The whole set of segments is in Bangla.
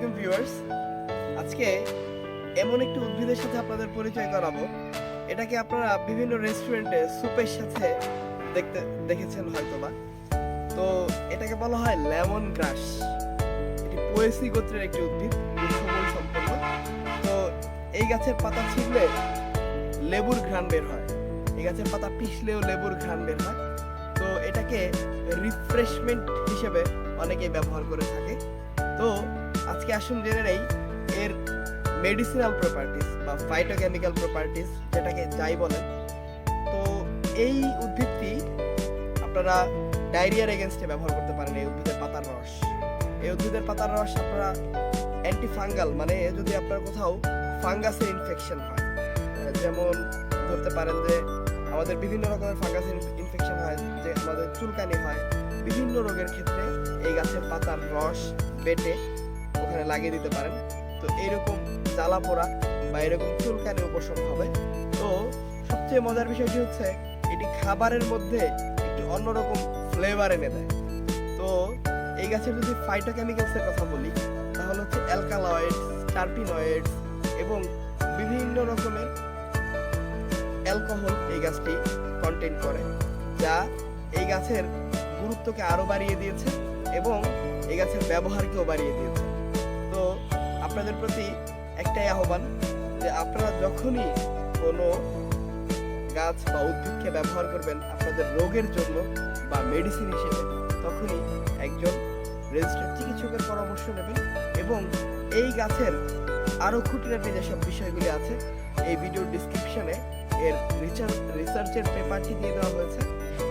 আলাইকুম ভিউয়ার্স। আজকে এমন একটি উদ্ভিদের সাথে আপনাদের পরিচয় করাবো। এটাকে আপনারা বিভিন্ন রেস্টুরেন্টে স্যুপের সাথে দেখতে, দেখেছেন হয়তোবা। তো এটাকে বলা হয় লেমন গ্রাস এটি পোয়েসি গোত্রের একটি উদ্ভিদ সুফল সম্পন্ন। তো এই গাছের পাতা ছিঁড়লে লেবুর ঘ্রাণ বের হয়। এই গাছের পাতা পিছলেও লেবুর ঘ্রাণ বের হয়। তো এটাকে রিফ্রেশমেন্ট হিসেবে অনেকেই ব্যবহার করে থাকে। তো আজকে আসুন জেনে নেই এর মেডিসিনাল প্রপার্টিস বা ফাইটোকেমিক্যাল প্রপার্টিস যেটাকে যাই বলেন তো এই উদ্ভিদটি আপনারা ডায়রিয়ার এগেনস্টে ব্যবহার করতে পারেন এই উদ্ভিদের পাতার রস। এই উদ্ভিদের পাতার রস আপনারা অ্যান্টি ফাঙ্গাল মানে যদি আপনার কোথাও ফাঙ্গাসের ইনফেকশন হয়, যেমন ধরতে পারেন যে আমাদের বিভিন্ন রকমের ফাঙ্গাসের ইনফেকশন হয়, যে আমাদের চুলকানি হয়, বিভিন্ন রোগের ক্ষেত্রে এই গাছের পাতার রস বেটে ওখানে লাগিয়ে দিতে পারেন। তো এইরকম জ্বালা পোড়া বা এরকম চুলকানি উপশম হবে। তো সবচেয়ে মজার বিষয়টি হচ্ছে, এটি খাবারের মধ্যে একটি অন্যরকম ফ্লেভার এনে দেয়। তো এই গাছের যদি ফাইটোকেমিক্যালসের কথা বলি, তাহলে হচ্ছে অ্যালকালয়েডস টার্পিনয়েডস এবং বিভিন্ন রকমের অ্যালকোহল এই গাছটি কন্টেন্ট করে, যা এই গাছের গুরুত্বকে আরও বাড়িয়ে দিয়েছে এবং এই গাছের ব্যবহারকেও বাড়িয়ে দিয়েছে। আপনাদের প্রতি একটাই আহ্বান যে আপনারা যখনই কোনো গাছ বা উদ্ভিদকে ব্যবহার করবেন আপনাদের রোগের জন্য বা মেডিসিন হিসেবে, তখনই একজন রেজিস্টার্ড চিকিৎসকের পরামর্শ নেবেন এবং এই গাছের আরও খুঁটিনাটি যেসব বিষয়গুলি আছে, এই ভিডিওর ডিসক্রিপশনে এর রিসার্চ রিসার্চের পেপারটি দিয়ে দেওয়া হয়েছে।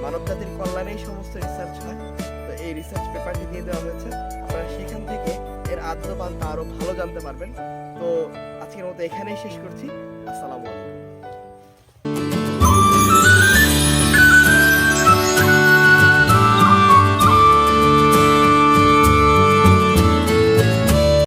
মানবজাতির কল্যাণে এই সমস্ত রিসার্চ হয়। তো এই রিসার্চ পেপারটি দিয়ে দেওয়া হয়েছে। আপনারা সেখান থেকে এর আদ্যপানটা আরও ভালো জানতে পারবেন। তো আজকের মতো এখানেই শেষ করছি। আসসালামু আলাইকুম।